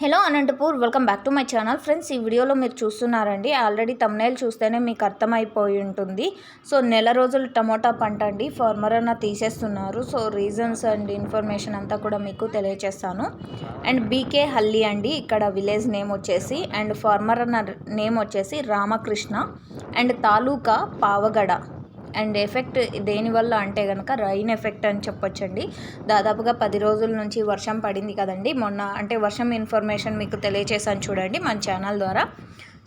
Hello Anantapur welcome back to my channel. Friends ఈ వీడియోలో మీరు చూస్తున్నారండి ఆల్రెడీ తమ్నైల్ చూస్తేనే మీకు అర్థమైపోయి ఉంటుంది. సో నెల రోజులు టమోటా పంట అండి ఫార్మర్ అన్న తీసేస్తున్నారు. సో రీజన్స్ అండ్ ఇన్ఫర్మేషన్ అంతా కూడా మీకు తెలియజేస్తాను అండ్ బీకే హల్లి అండి ఇక్కడ విలేజ్ నేమ్ వచ్చేసి అండ్ ఫార్మర్ అన్న నేమ్ వచ్చేసి Ramakrishna and taluka Pavagada. And effect దేనివల్ల అంటే కనుక రైన్ ఎఫెక్ట్ అని చెప్పొచ్చండి. దాదాపుగా పది రోజుల నుంచి వర్షం పడింది కదండి. మొన్న అంటే వర్షం ఇన్ఫర్మేషన్ మీకు తెలియచేసాను చూడండి మన ఛానల్ ద్వారా.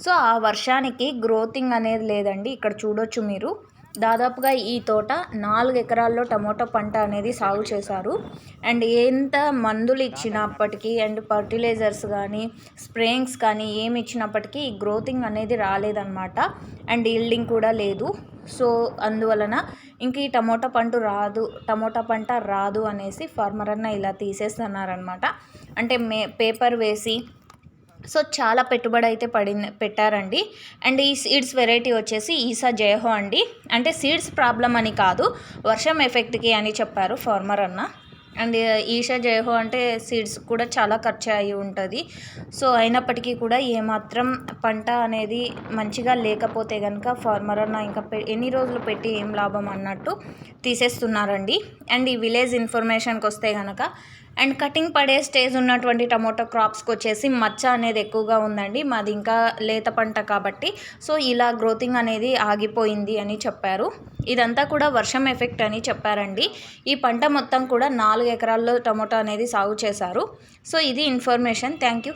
సో ఆ వర్షానికి గ్రోతింగ్ అనేది లేదండి. ఇక్కడ చూడొచ్చు మీరు. దాదాపుగా ఈ తోట నాలుగు ఎకరాల్లో టమోటా పంట అనేది సాగు చేశారు. అండ్ ఎంత మందులు ఇచ్చినప్పటికీ అండ్ ఫర్టిలైజర్స్ కానీ స్ప్రేయింగ్స్ కానీ ఏమి ఇచ్చినప్పటికీ ఈ గ్రోతింగ్ అనేది రాలేదన్నమాట. అండ్ ఈల్డింగ్ కూడా లేదు. సో అందువలన ఇంక ఈ టమోటా పంట రాదు టమోటా పంట రాదు అనేసి ఫార్మర్ అన్న ఇలా తీసేస్తున్నారనమాట అంటే మే పేపర్ వేసి సో చాలా పెట్టుబడి అయితే పడింది పెట్టారండి. అండ్ ఈ సీడ్స్ వెరైటీ వచ్చేసి ఈసా జయహో అండి. అంటే సీడ్స్ ప్రాబ్లం అని కాదు వర్షం ఎఫెక్ట్కి అని చెప్పారు ఫార్మర్ అన్న. అండ్ ఈషా జయహో అంటే సీడ్స్ కూడా చాలా ఖర్చు అయి ఉంటుంది. సో అయినప్పటికీ కూడా ఏమాత్రం పంట అనేది మంచిగా లేకపోతే కనుక ఫార్మర్ అన్న ఇంకా ఎన్ని రోజులు పెట్టి ఏం లాభం అన్నట్టు తీసేస్తున్నారండి. అండ్ ఈ విలేజ్ ఇన్ఫర్మేషన్కి వస్తే కనుక అండ్ కటింగ్ పడే స్టేజ్ ఉన్నటువంటి టమోటో క్రాప్స్కి వచ్చేసి మచ్చ అనేది ఎక్కువగా ఉందండి. మాది ఇంకా లేత పంట కాబట్టి సో ఇలా గ్రోతింగ్ అనేది ఆగిపోయింది అని చెప్పారు. ఇదంతా కూడా వర్షం ఎఫెక్ట్ అని చెప్పారండి. ఈ పంట మొత్తం కూడా నాలుగు నాలుగు ఎకరాల్లో టమోటా అనేది సాగు చేశారు. సో ఇది ఇన్ఫర్మేషన్. Thank you.